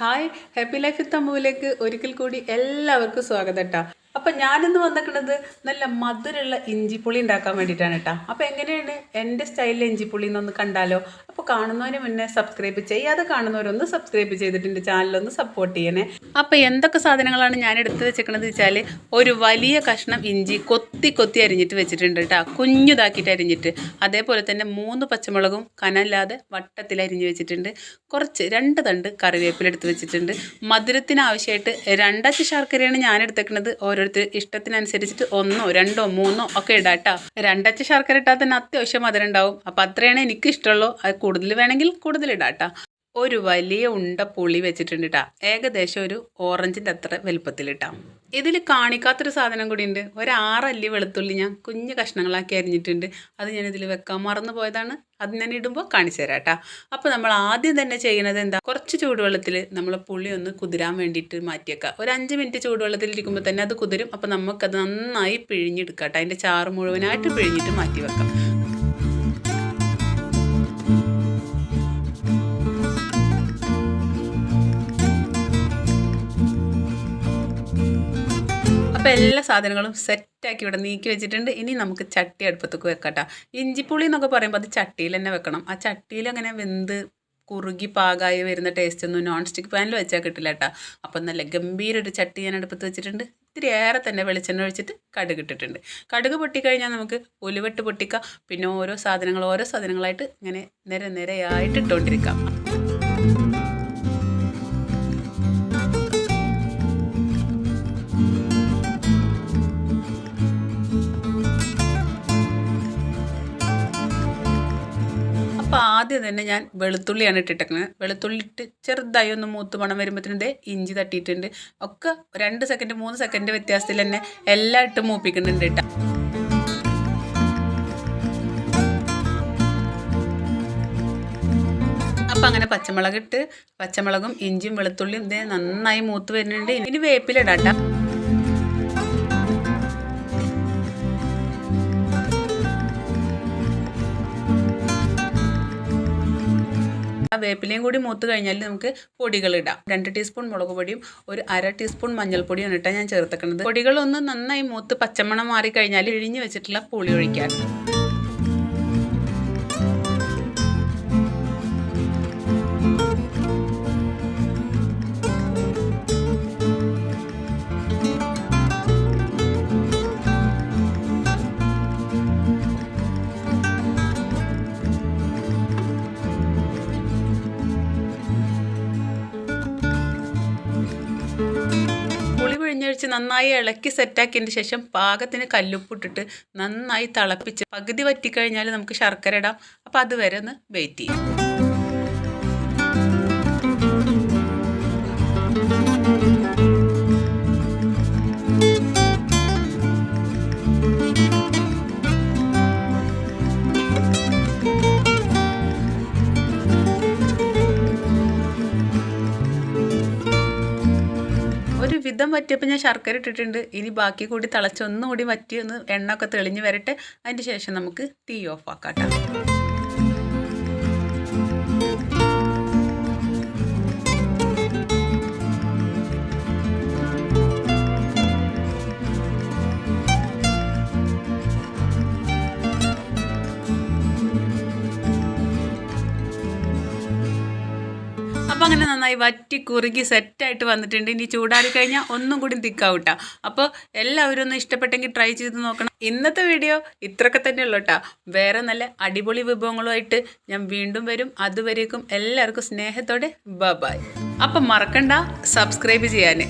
Hi happy life തമ്മുവിലേക്ക് ഒരിക്കൽ കൂടി എല്ലാവർക്കും സ്വാഗതം കേട്ടോ അപ്പം ഞാനിന്ന് വന്നിട്ടുള്ളത് നല്ല മധുരമുള്ള ഇഞ്ചിപ്പുളി ഉണ്ടാക്കാൻ വേണ്ടിയിട്ടാണ് കേട്ടോ അപ്പോൾ എങ്ങനെയാണ് എന്റെ സ്റ്റൈലിൽ ഇഞ്ചിപ്പുളി എന്നൊന്ന് കണ്ടാലോ? അപ്പോൾ കാണുന്നതിന് മുന്നേ സബ്സ്ക്രൈബ് ചെയ്യാതെ കാണുന്നവരൊന്ന് സബ്സ്ക്രൈബ് ചെയ്തിട്ടുണ്ട് ചാനലൊന്ന് സപ്പോർട്ട് ചെയ്യണേ. അപ്പോൾ എന്തൊക്കെ സാധനങ്ങളാണ് ഞാൻ എടുത്ത് വെച്ചേക്കണത് വെച്ചാൽ ഒരു വലിയ കഷ്ണം ഇഞ്ചി കൊത്തി കൊത്തി കൊത്തി അരിഞ്ഞിട്ട് വെച്ചിട്ടുണ്ട് കേട്ടോ കുഞ്ഞുതാക്കിയിട്ട് അരിഞ്ഞിട്ട്. അതേപോലെ തന്നെ മൂന്ന് പച്ചമുളകും കനല്ലാതെ വട്ടത്തിൽ അരിഞ്ഞ് വെച്ചിട്ടുണ്ട്. കുറച്ച് രണ്ട് തണ്ട് കറിവേപ്പില എടുത്ത് വെച്ചിട്ടുണ്ട്. മധുരത്തിന് ആവശ്യമായിട്ട് രണ്ടച്ച് ശർക്കരയാണ് ഞാൻ എടുത്തേക്കുന്നത് ഓരോരുത്തർ ഇഷ്ടത്തിനനുസരിച്ചിട്ട് ഒന്നോ രണ്ടോ മൂന്നോ ഒക്കെ ഇടാം കേട്ടോ രണ്ടച്ച് ശർക്കര ഇട്ടാൽ തന്നെ അത്യാവശ്യം മധുരം ഉണ്ടാവും. അപ്പം അത്രയാണ് എനിക്ക് ഇഷ്ടമുള്ളൂ അത് കൂടുതൽ വേണമെങ്കിൽ കൂടുതൽ ഇടാം കേട്ടോ ഒരു വലിയ ഉണ്ട പുളി വെച്ചിട്ടുണ്ട് കേട്ടോ ഏകദേശം ഒരു ഓറഞ്ചിന്റെ അത്ര വലുപ്പത്തിലിട്ടാം. ഇതിൽ കാണിക്കാത്തൊരു സാധനം കൂടി ഉണ്ട് ഒരു ആറല്ലി വെളുത്തുള്ളി ഞാൻ കുഞ്ഞു കഷ്ണങ്ങളാക്കി അരിഞ്ഞിട്ടുണ്ട്. അത് ഞാൻ ഇതിൽ വെക്കാൻ മറന്നു പോയതാണ്. അത് ഞാൻ ഇടുമ്പോൾ കാണിച്ചു തരാം കേട്ടോ അപ്പോൾ നമ്മൾ ആദ്യം തന്നെ ചെയ്യുന്നത് എന്താ? കുറച്ച് ചൂടുവെള്ളത്തിൽ നമ്മൾ പുളി ഒന്ന് കുതിരാൻ വേണ്ടിയിട്ട് മാറ്റിയേക്കാം. ഒരു അഞ്ച് മിനിറ്റ് ചൂടുവെള്ളത്തിൽ ഇരിക്കുമ്പോൾ തന്നെ അത് കുതിരും. അപ്പോൾ നമുക്കത് നന്നായി പിഴിഞ്ഞെടുക്കാം കേട്ടോ അതിന്റെ ചാറ് മുഴുവനായിട്ട് പിഴിഞ്ഞിട്ട് മാറ്റി വെക്കാം അപ്പോൾ എല്ലാ സാധനങ്ങളും സെറ്റാക്കി ഇവിടെ നീക്കി വെച്ചിട്ടുണ്ട്. ഇനി നമുക്ക് ചട്ടി അടുപ്പത്തേക്ക് വെക്കട്ടോ. ഇഞ്ചിപ്പുളി എന്നൊക്കെ പറയുമ്പോൾ അത് ചട്ടിയിൽ തന്നെ വെക്കണം. ആ ചട്ടിയിൽ അങ്ങനെ വെന്ത് കുറുകി പാകമായി വരുന്ന ടേസ്റ്റ് ഒന്നും നോൺ സ്റ്റിക്ക് പാനിൽ വെച്ചാൽ കിട്ടില്ല കേട്ടോ. അപ്പം നല്ല ഗംഭീര ഒരു ചട്ടി ഞാൻ അടുപ്പത്ത് വെച്ചിട്ടുണ്ട്. ഇത്തിരി ഏറെ തന്നെ വെളിച്ചെണ്ണ ഒഴിച്ചിട്ട് കടുക് ഇട്ടിട്ടുണ്ട്. കടുക് പൊട്ടിക്കഴിഞ്ഞാൽ നമുക്ക് ഉലുവെട്ട് പൊട്ടിക്കാം. പിന്നെ ഓരോ സാധനങ്ങൾ ഓരോ സാധനങ്ങളായിട്ട് ഇങ്ങനെ നിര നിരയായിട്ട് ഇട്ടുകൊണ്ടിരിക്കാം. അപ്പോൾ ആദ്യം തന്നെ ഞാൻ വെളുത്തുള്ളിയാണ് ഇട്ടിട്ടേക്കുന്നത് വെളുത്തുള്ളി ഇട്ട് ചെറുതായി ഒന്ന് മൂത്ത് മണം വരുമ്പോഴത്തേനും ഇഞ്ചി തട്ടിയിട്ടുണ്ട്. ഒക്കെ രണ്ട് സെക്കൻഡ് മൂന്ന് സെക്കൻഡ് വ്യത്യാസത്തിൽ തന്നെ എല്ലാം ഇട്ട് മൂപ്പിക്കുന്നുണ്ട് കേട്ടോ അപ്പം അങ്ങനെ പച്ചമുളക് ഇട്ട് പച്ചമുളകും ഇഞ്ചിയും വെളുത്തുള്ളിയും ഇതേ നന്നായി മൂത്ത് വരുന്നുണ്ട്. ഇനി വേപ്പിലിടാം കേട്ടോ ആ വേപ്പിലയും കൂടി മൂത്ത് കഴിഞ്ഞാൽ നമുക്ക് പൊടികൾ ഇടാം. രണ്ട് ടീസ്പൂൺ മുളക് പൊടിയും ഒരു അര ടീസ്പൂൺ മഞ്ഞൾപ്പൊടിയാണ് ഇട്ടാൽ ഞാൻ ചേർത്തേക്കുന്നത് പൊടികളൊന്ന് നന്നായി മൂത്ത് പച്ചമണം മാറി കഴിഞ്ഞാൽ ഇഴിഞ്ഞ് വെച്ചിട്ടുള്ള പുളി ഒഴിക്കാൻ. പിഴിഞ്ഞൊഴിച്ച് നന്നായി ഇളക്കി സെറ്റാക്കിയതിന് ശേഷം പാകത്തിന് കല്ലുപ്പിട്ടിട്ട് നന്നായി തിളപ്പിച്ച് പകുതി വറ്റിക്കഴിഞ്ഞാൽ നമുക്ക് ശർക്കര ഇടാം. അപ്പോൾ അതുവരെ ഒന്ന് വെയിറ്റ് ചെയ്യാം. ഒരു പറ്റിയപ്പോൾ ഞാൻ ശർക്കര ഇട്ടിട്ടുണ്ട്. ഇനി ബാക്കി കൂടി തിളച്ച് ഒന്നുകൂടി വറ്റി ഒന്ന് എണ്ണ ഒക്കെ തെളിഞ്ഞ് വരട്ടെ. അതിന് ശേഷം നമുക്ക് തീ ഓഫ് ആക്കാം അപ്പോൾ അങ്ങനെ നന്നായി വറ്റി കുറുകി സെറ്റായിട്ട് വന്നിട്ടുണ്ട്. ഇനി ചൂടാറി കഴിഞ്ഞാൽ ഒന്നും കൂടി തിക്കാവൂട്ടാ അപ്പോൾ എല്ലാവരും ഒന്ന് ഇഷ്ടപ്പെട്ടെങ്കിൽ ട്രൈ ചെയ്ത് നോക്കണം. ഇന്നത്തെ വീഡിയോ ഇത്രയൊക്കെ തന്നെ ഉള്ളൂ കേട്ടോ വേറെ നല്ല അടിപൊളി വിഭവങ്ങളുമായിട്ട് ഞാൻ വീണ്ടും വരും. അതുവരേക്കും എല്ലാവർക്കും സ്നേഹത്തോടെ. ബ ബായ് അപ്പം മറക്കണ്ട. സബ്സ്ക്രൈബ് ചെയ്യാൻ